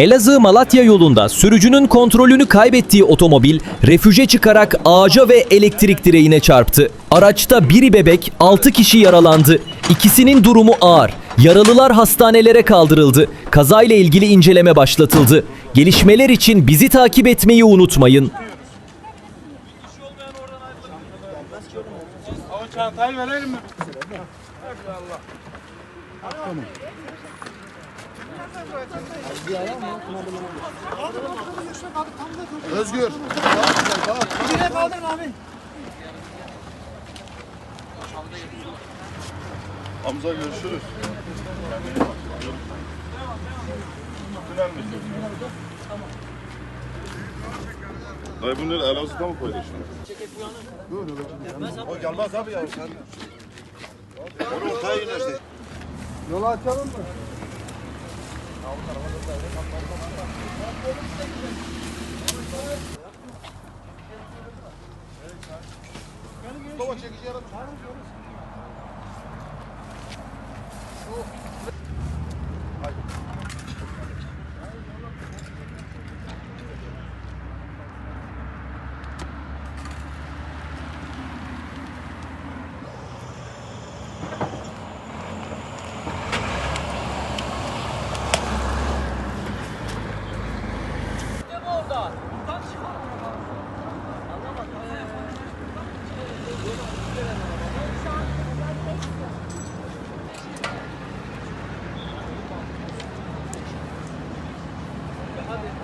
Elazığ-Malatya yolunda sürücünün kontrolünü kaybettiği otomobil refüje çıkarak ağaca ve elektrik direğine çarptı. Araçta biri bebek, 6 kişi yaralandı. İkisinin durumu ağır. Yaralılar hastanelere kaldırıldı. Kazayla ilgili inceleme başlatıldı. Gelişmeler için bizi takip etmeyi unutmayın. Çantayı verelim mi? Özgür. Hamza görüşürüz. Dayı bunları Elazığ'da mı paylaşıyorsun? O gelmez abi ya sen. Onu ortaya inersin. Yolu açalım mı? Mustafa çekici